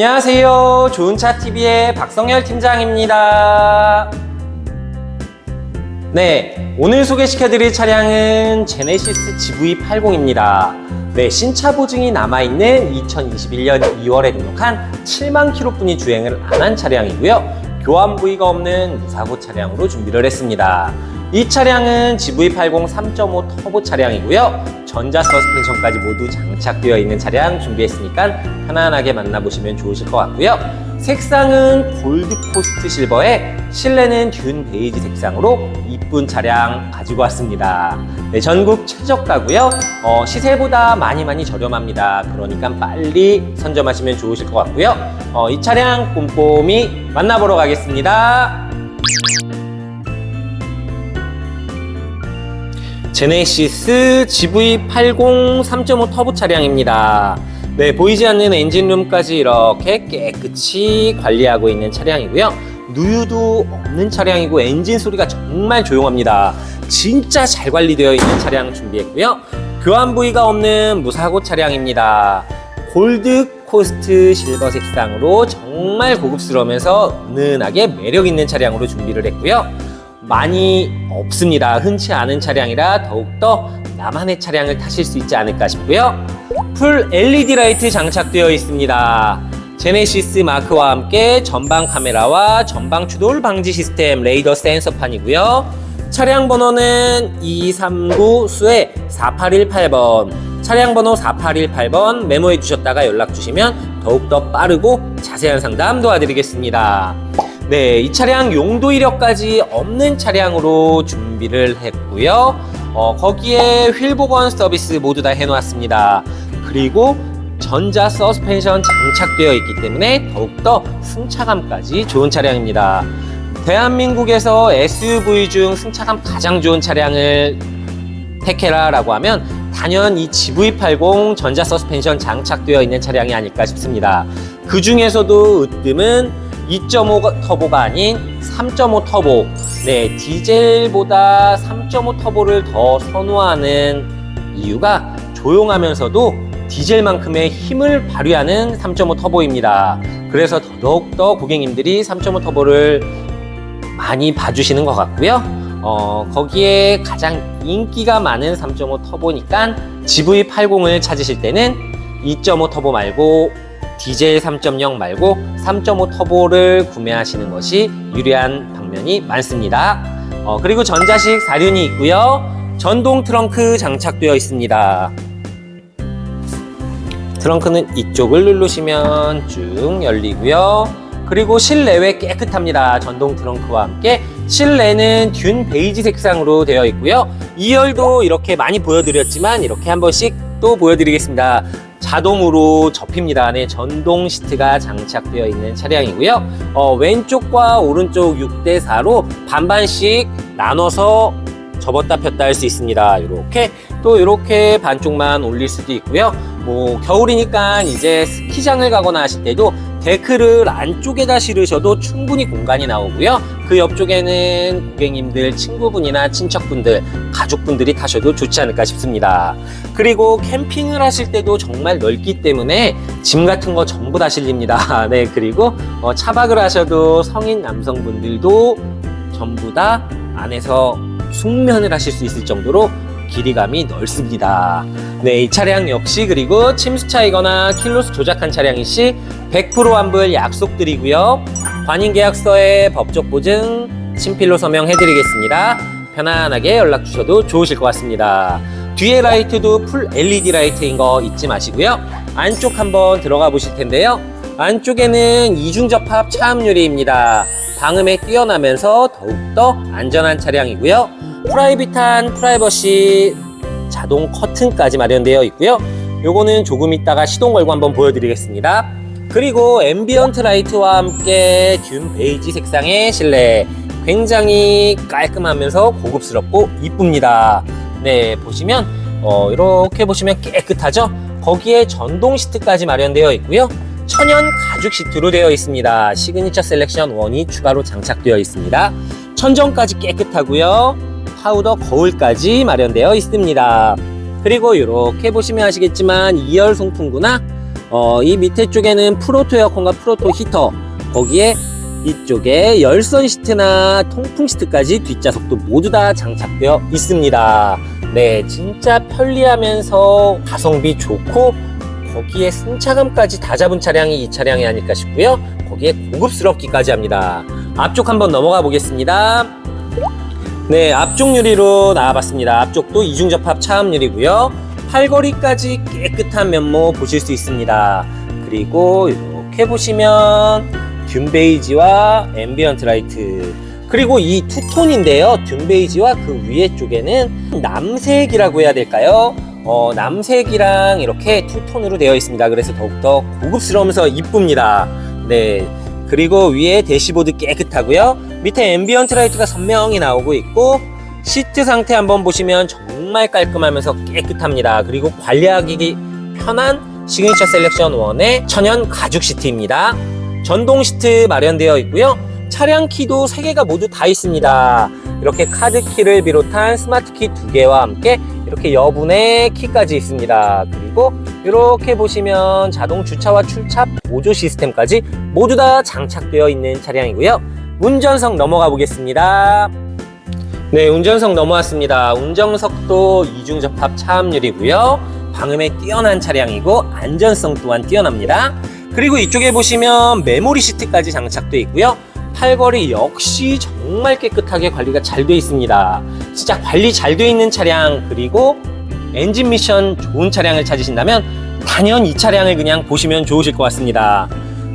안녕하세요. 좋은차TV의 박성열 팀장입니다. 네, 오늘 소개시켜드릴 차량은 제네시스 GV80입니다. 네, 신차 보증이 남아있는 2021년 2월에 등록한 7만 킬로뿐이 주행을 안 한 차량이고요. 교환 부위가 없는 무사고 차량으로 준비를 했습니다. 이 차량은 GV80 3.5 터보 차량이고요. 전자 서스펜션까지 모두 장착되어 있는 차량 준비했으니까 편안하게 만나보시면 좋으실 것 같고요. 색상은 골드 코스트 실버에 실내는 듄 베이지 색상으로 이쁜 차량 가지고 왔습니다. 네, 전국 최저가고요. 어, 시세보다 많이 많이 저렴합니다. 그러니까 빨리 선점하시면 좋으실 것 같고요. 어, 이 차량 꼼꼼히 만나보러 가겠습니다. 제네시스 GV80 3.5 터보 차량입니다. 네, 보이지 않는 엔진룸까지 이렇게 깨끗이 관리하고 있는 차량이고요. 누유도 없는 차량이고 엔진 소리가 정말 조용합니다. 진짜 잘 관리되어 있는 차량 준비했고요. 교환 부위가 없는 무사고 차량입니다. 골드 코스트 실버 색상으로 정말 고급스러우면서 은은하게 매력 있는 차량으로 준비를 했고요. 많이 없습니다. 흔치 않은 차량이라 더욱더 나만의 차량을 타실 수 있지 않을까 싶고요. 풀 LED 라이트 장착되어 있습니다. 제네시스 마크와 함께 전방 카메라와 전방 추돌 방지 시스템 레이더 센서판이고요. 차량 번호는 239 수의 4818번. 차량 번호 4818번 메모해 주셨다가 연락 주시면 더욱더 빠르고 자세한 상담 도와드리겠습니다. 네, 이 차량 용도 이력까지 없는 차량으로 준비를 했고요. 어, 거기에 휠 보건 서비스 모두 다 해놓았습니다. 그리고 전자 서스펜션 장착되어 있기 때문에 더욱더 승차감까지 좋은 차량입니다. 대한민국에서 SUV 중 승차감 가장 좋은 차량을 택해라라고 하면 단연 이 GV80 전자 서스펜션 장착되어 있는 차량이 아닐까 싶습니다. 그 중에서도 으뜸은 2.5 터보가 아닌 3.5 터보. 네, 디젤보다 3.5 터보를 더 선호하는 이유가 조용하면서도 디젤만큼의 힘을 발휘하는 3.5 터보입니다. 그래서 더욱더 고객님들이 3.5 터보를 많이 봐주시는 것 같고요. 어, 거기에 가장 인기가 많은 3.5 터보니까 GV80을 찾으실 때는 2.5 터보 말고 디젤 3.0 말고 3.5 터보를 구매하시는 것이 유리한 방면이 많습니다. 어, 그리고 전자식 사륜이 있고요. 전동 트렁크 장착되어 있습니다. 트렁크는 이쪽을 누르시면 쭉 열리고요. 그리고 실내외 깨끗합니다. 전동 트렁크와 함께 실내는 듄 베이지 색상으로 되어 있고요. 2열도 이렇게 많이 보여드렸지만 이렇게 한 번씩 또 보여드리겠습니다. 자동으로 접힙니다. 네, 전동 시트가 장착되어 있는 차량이고요. 어, 왼쪽과 오른쪽 6대4로 반반씩 나눠서 접었다 폈다 할 수 있습니다. 이렇게 또 이렇게 반쪽만 올릴 수도 있고요. 뭐 겨울이니까 이제 스키장을 가거나 하실 때도 데크를 안쪽에다 실으셔도 충분히 공간이 나오고요. 그 옆쪽에는 고객님들, 친구분이나 친척분들, 가족분들이 타셔도 좋지 않을까 싶습니다. 그리고 캠핑을 하실 때도 정말 넓기 때문에 짐 같은 거 전부 다 실립니다. 네, 그리고 어, 차박을 하셔도 성인 남성분들도 전부 다 안에서 숙면을 하실 수 있을 정도로 길이감이 넓습니다. 네, 이 차량 역시 그리고 침수차이거나 킬로수 조작한 차량이 시 100% 환불 약속드리고요. 관인계약서에 법적 보증, 친필로 서명해드리겠습니다. 편안하게 연락 주셔도 좋으실 것 같습니다. 뒤에 라이트도 풀 LED 라이트인 거 잊지 마시고요. 안쪽 한번 들어가 보실 텐데요. 안쪽에는 이중 접합 차음 유리입니다. 방음에 뛰어나면서 더욱더 안전한 차량이고요. 프라이빗한 프라이버시 자동 커튼까지 마련되어 있고요. 요거는 조금 있다가 시동 걸고 한번 보여드리겠습니다. 그리고 앰비언트 라이트와 함께 듄 베이지 색상의 실내 굉장히 깔끔하면서 고급스럽고 이쁩니다. 네, 보시면 어, 이렇게 보시면 깨끗하죠? 거기에 전동 시트까지 마련되어 있고요. 천연 가죽 시트로 되어 있습니다. 시그니처 셀렉션 1이 추가로 장착되어 있습니다. 천정까지 깨끗하고요. 파우더 거울까지 마련되어 있습니다. 그리고 이렇게 보시면 아시겠지만 2열 송풍구나 어, 이 밑에 쪽에는 프로토 에어컨과 프로토 히터 거기에 이쪽에 열선 시트나 통풍 시트까지 뒷좌석도 모두 다 장착되어 있습니다. 네, 진짜 편리하면서 가성비 좋고 거기에 승차감까지 다 잡은 차량이 이 차량이 아닐까 싶고요. 거기에 고급스럽기까지 합니다. 앞쪽 한번 넘어가 보겠습니다. 네, 앞쪽 유리로 나와봤습니다. 앞쪽도 이중 접합 차음 유리고요. 팔걸이까지 깨끗한 면모 보실 수 있습니다. 그리고 이렇게 보시면 균 베이지와 앰비언트 라이트 그리고 이 투톤인데요. 균 베이지와 그 위에 쪽에는 남색이라고 해야 될까요? 어, 남색이랑 이렇게 투톤으로 되어 있습니다. 그래서 더욱더 고급스러우면서 이쁩니다. 네. 그리고 위에 대시보드 깨끗하고요. 밑에 앰비언트 라이트가 선명히 나오고 있고 시트 상태 한번 보시면 정말 깔끔하면서 깨끗합니다. 그리고 관리하기 편한 시그니처 셀렉션 1의 천연 가죽 시트입니다. 전동 시트 마련되어 있고요. 차량 키도 3개가 모두 다 있습니다. 이렇게 카드 키를 비롯한 스마트 키 2개와 함께 이렇게 여분의 키까지 있습니다. 그리고 이렇게 보시면 자동 주차와 출차 보조 시스템까지 모두 다 장착되어 있는 차량이고요. 운전석 넘어가 보겠습니다. 네, 운전석 넘어왔습니다. 운전석도 이중 접합 차음률이고요. 방음에 뛰어난 차량이고 안전성 또한 뛰어납니다. 그리고 이쪽에 보시면 메모리 시트까지 장착되어 있고요. 팔걸이 역시 정말 깨끗하게 관리가 잘 되어 있습니다. 진짜 관리 잘 되어 있는 차량 그리고 엔진 미션 좋은 차량을 찾으신다면 단연 이 차량을 그냥 보시면 좋으실 것 같습니다.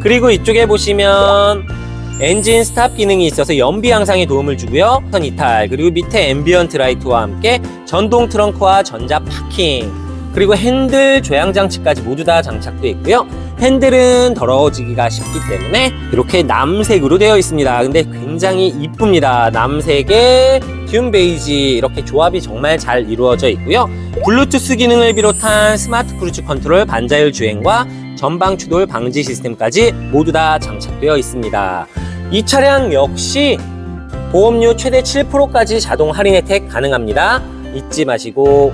그리고 이쪽에 보시면 엔진 스탑 기능이 있어서 연비 향상에 도움을 주고요. 선 이탈 그리고 밑에 앰비언트 라이트와 함께 전동 트렁크와 전자 파킹 그리고 핸들 조향 장치까지 모두 다 장착되어 있고요. 핸들은 더러워지기가 쉽기 때문에 이렇게 남색으로 되어 있습니다. 근데 굉장히 이쁩니다. 남색에 듀 베이지 이렇게 조합이 정말 잘 이루어져 있고요. 블루투스 기능을 비롯한 스마트 크루즈 컨트롤 반자율 주행과 전방 추돌 방지 시스템까지 모두 다 장착되어 있습니다. 이 차량 역시 보험료 최대 7%까지 자동 할인 혜택 가능합니다. 잊지 마시고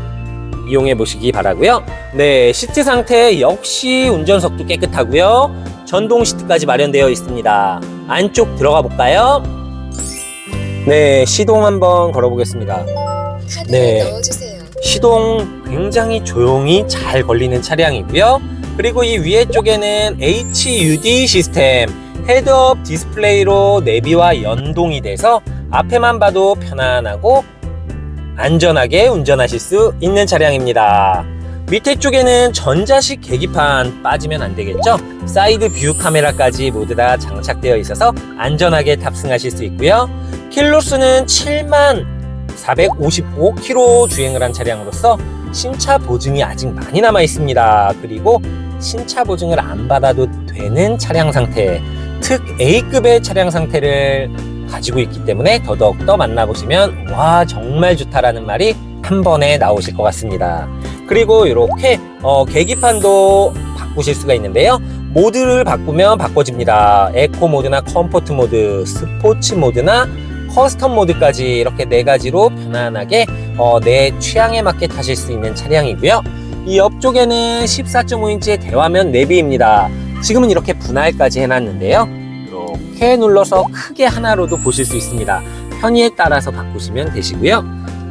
이용해 보시기 바라고요. 네, 시트 상태 역시 운전석도 깨끗하고요. 전동 시트까지 마련되어 있습니다. 안쪽 들어가 볼까요? 네, 시동 한번 걸어 보겠습니다. 네. 넣어주세요. 시동 굉장히 조용히 잘 걸리는 차량이고요. 그리고 이 위에 쪽에는 HUD 시스템 헤드업 디스플레이로 내비와 연동이 돼서 앞에만 봐도 편안하고 안전하게 운전하실 수 있는 차량입니다. 밑에 쪽에는 전자식 계기판 빠지면 안 되겠죠? 사이드 뷰 카메라까지 모두 다 장착되어 있어서 안전하게 탑승하실 수 있고요. 킬로수는 7만 455km 주행을 한 차량으로서 신차 보증이 아직 많이 남아 있습니다. 그리고 신차 보증을 안 받아도 되는 차량 상태, 특 A급의 차량 상태를 가지고 있기 때문에 더더욱더 만나보시면 와 정말 좋다라는 말이 한 번에 나오실 것 같습니다. 그리고 이렇게 어, 계기판도 바꾸실 수가 있는데요. 모드를 바꾸면 바꿔집니다. 에코 모드나 컴포트 모드, 스포츠 모드나 커스텀 모드까지 이렇게 네 가지로 편안하게 어, 내 취향에 맞게 타실 수 있는 차량이고요. 이 옆쪽에는 14.5인치의 대화면 내비입니다. 지금은 이렇게 분할까지 해놨는데요. 이렇게 눌러서 크게 하나로도 보실 수 있습니다. 편의에 따라서 바꾸시면 되시고요.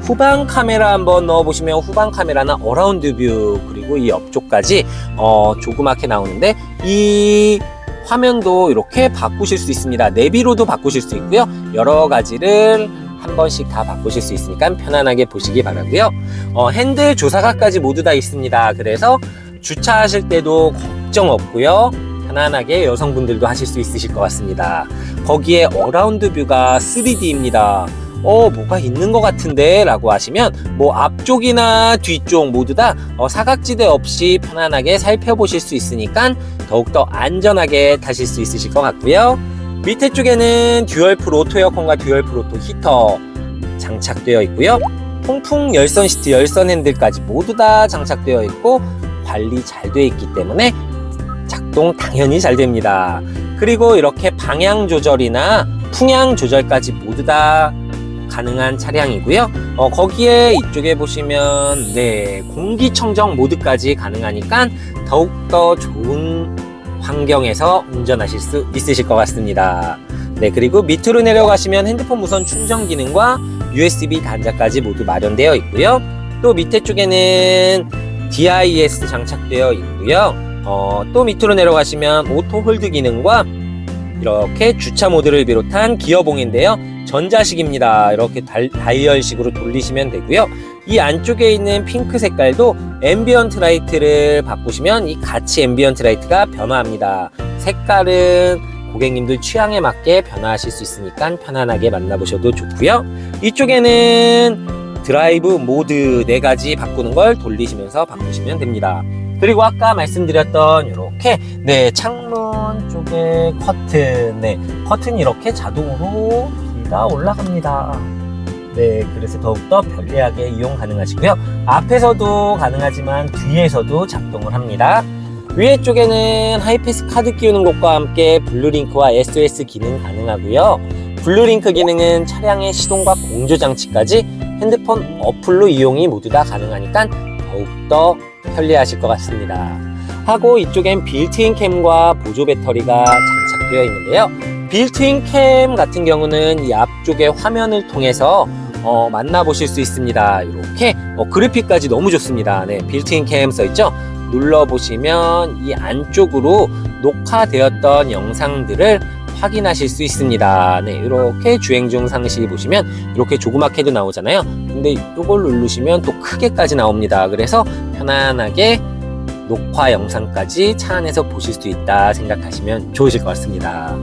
후방 카메라 한번 넣어보시면 후방 카메라나 어라운드 뷰 그리고 이 옆쪽까지 어, 조그맣게 나오는데 이 화면도 이렇게 바꾸실 수 있습니다. 내비로도 바꾸실 수 있고요. 여러 가지를 한 번씩 다 바꾸실 수 있으니까 편안하게 보시기 바라고요. 어, 핸들 조사각까지 모두 다 있습니다. 그래서 주차하실 때도 걱정 없고요. 편안하게 여성분들도 하실 수 있으실 것 같습니다. 거기에 어라운드 뷰가 3D입니다. 어, 뭐가 있는 것 같은데? 라고 하시면, 뭐, 앞쪽이나 뒤쪽 모두 다 어, 사각지대 없이 편안하게 살펴보실 수 있으니까 더욱더 안전하게 타실 수 있으실 것 같고요. 밑에 쪽에는 듀얼 프로 오토 에어컨과 듀얼 프로 오토 히터 장착되어 있고요. 통풍 열선 시트, 열선 핸들까지 모두 다 장착되어 있고 관리 잘 되어 있기 때문에 작동 당연히 잘 됩니다. 그리고 이렇게 방향 조절이나 풍향 조절까지 모두 다 가능한 차량이고요. 어, 거기에 이쪽에 보시면 네 공기청정 모드까지 가능하니까 더욱더 좋은 환경에서 운전하실 수 있으실 것 같습니다. 네 그리고 밑으로 내려가시면 핸드폰 무선 충전 기능과 USB 단자까지 모두 마련되어 있고요. 또 밑에 쪽에는 DIS 장착되어 있고요. 어, 또 밑으로 내려가시면 오토 홀드 기능과 이렇게 주차 모드를 비롯한 기어봉인데요. 전자식입니다. 이렇게 달, 다이얼식으로 돌리시면 되고요. 이 안쪽에 있는 핑크 색깔도 앰비언트 라이트를 바꾸시면 이 같이 앰비언트 라이트가 변화합니다. 색깔은 고객님들 취향에 맞게 변화하실 수 있으니까 편안하게 만나보셔도 좋고요. 이쪽에는 드라이브 모드 네 가지 바꾸는 걸 돌리시면서 바꾸시면 됩니다. 그리고 아까 말씀드렸던 이렇게 네 창문 쪽에 커튼 네 커튼이 이렇게 자동으로 다 올라갑니다. 네 그래서 더욱더 편리하게 이용 가능하시고요. 앞에서도 가능하지만 뒤에서도 작동을 합니다. 위에 쪽에는 하이패스 카드 끼우는 곳과 함께 블루링크와 SOS 기능 가능하고요. 블루링크 기능은 차량의 시동과 공조 장치까지 핸드폰 어플로 이용이 모두 다 가능하니까 더욱더 편리하실 것 같습니다. 하고 이쪽엔 빌트인 캠과 보조 배터리가 장착되어 있는데요. 빌트인 캠 같은 경우는 이 앞쪽의 화면을 통해서 어, 만나보실 수 있습니다. 이렇게 어, 그래픽까지 너무 좋습니다. 네, 빌트인 캠 써있죠? 눌러보시면 이 안쪽으로 녹화되었던 영상들을 확인하실 수 있습니다. 네, 이렇게 주행 중 상시 보시면 이렇게 조그맣게도 나오잖아요. 근데 이걸 누르시면 또 크게까지 나옵니다. 그래서 편안하게 녹화 영상까지 차 안에서 보실 수 있다 생각하시면 좋으실 것 같습니다.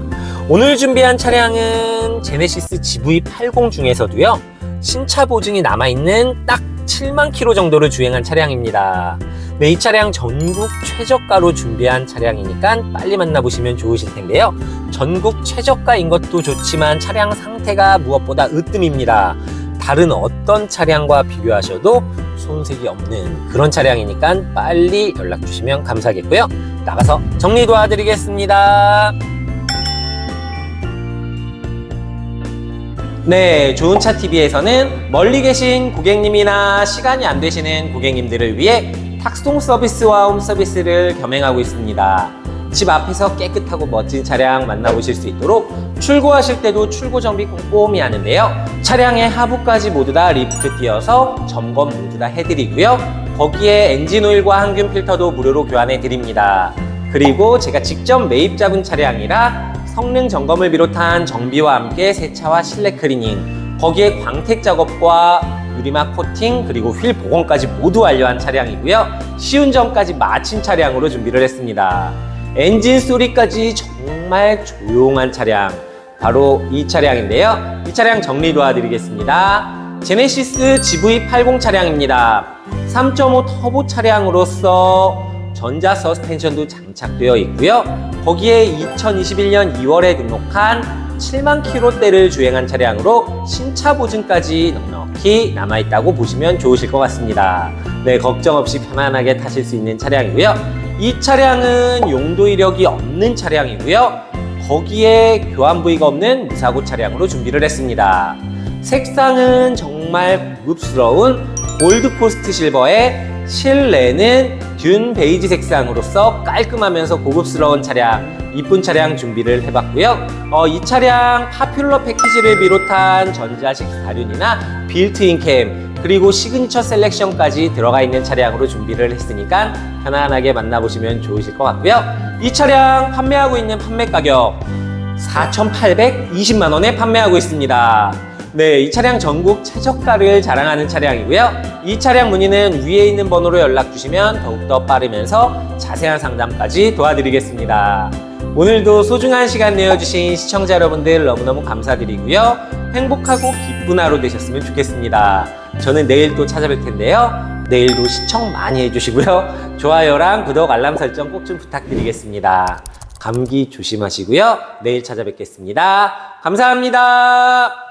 오늘 준비한 차량은 제네시스 GV80 중에서도요. 신차 보증이 남아있는 딱 7만 킬로 정도를 주행한 차량입니다. 네, 이 차량 전국 최저가로 준비한 차량이니까 빨리 만나보시면 좋으실 텐데요. 전국 최저가인 것도 좋지만 차량 상태가 무엇보다 으뜸입니다. 다른 어떤 차량과 비교하셔도 손색이 없는 그런 차량이니까 빨리 연락 주시면 감사하겠고요. 나가서 정리 도와드리겠습니다. 네, 좋은 차 TV에서는 멀리 계신 고객님이나 시간이 안 되시는 고객님들을 위해 탁송 서비스와 홈 서비스를 겸행하고 있습니다. 집 앞에서 깨끗하고 멋진 차량 만나보실 수 있도록 출고하실 때도 출고 정비 꼼꼼히 하는데요. 차량의 하부까지 모두 다 리프트 띄어서 점검 모두 다 해드리고요. 거기에 엔진 오일과 항균 필터도 무료로 교환해 드립니다. 그리고 제가 직접 매입 잡은 차량이라 성능 점검을 비롯한 정비와 함께 세차와 실내 클리닝, 거기에 광택 작업과 유리막 코팅 그리고 휠 복원까지 모두 완료한 차량이고요. 시운전까지 마친 차량으로 준비를 했습니다. 엔진 소리까지 정말 조용한 차량 바로 이 차량인데요. 이 차량 정리 도와드리겠습니다. 제네시스 GV80 차량입니다. 3.5 터보 차량으로서 전자 서스펜션도 장착되어 있고요. 거기에 2021년 2월에 등록한 7만 킬로대를 주행한 차량으로 신차 보증까지 넉넉 히 남아있다고 보시면 좋으실 것 같습니다. 네, 걱정 없이 편안하게 타실 수 있는 차량이고요. 이 차량은 용도 이력이 없는 차량이고요. 거기에 교환 부위가 없는 무사고 차량으로 준비를 했습니다. 색상은 정말 고급스러운 골드 코스트 실버에 실내는 듄 베이지 색상으로서 깔끔하면서 고급스러운 차량, 이쁜 차량 준비를 해봤고요. 어, 이 차량 파퓰러 패키지를 비롯한 전자식 다륜이나 빌트인 캠, 그리고 시그니처 셀렉션까지 들어가 있는 차량으로 준비를 했으니까 편안하게 만나보시면 좋으실 것 같고요. 이 차량 판매하고 있는 판매 가격 4,820만 원에 판매하고 있습니다. 네, 이 차량 전국 최저가를 자랑하는 차량이고요. 이 차량 문의는 위에 있는 번호로 연락 주시면 더욱더 빠르면서 자세한 상담까지 도와드리겠습니다. 오늘도 소중한 시간 내어주신 시청자 여러분들 너무너무 감사드리고요. 행복하고 기쁜 하루 되셨으면 좋겠습니다. 저는 내일 또 찾아뵐 텐데요. 내일도 시청 많이 해주시고요. 좋아요랑 구독, 알람 설정 꼭 좀 부탁드리겠습니다. 감기 조심하시고요. 내일 찾아뵙겠습니다. 감사합니다.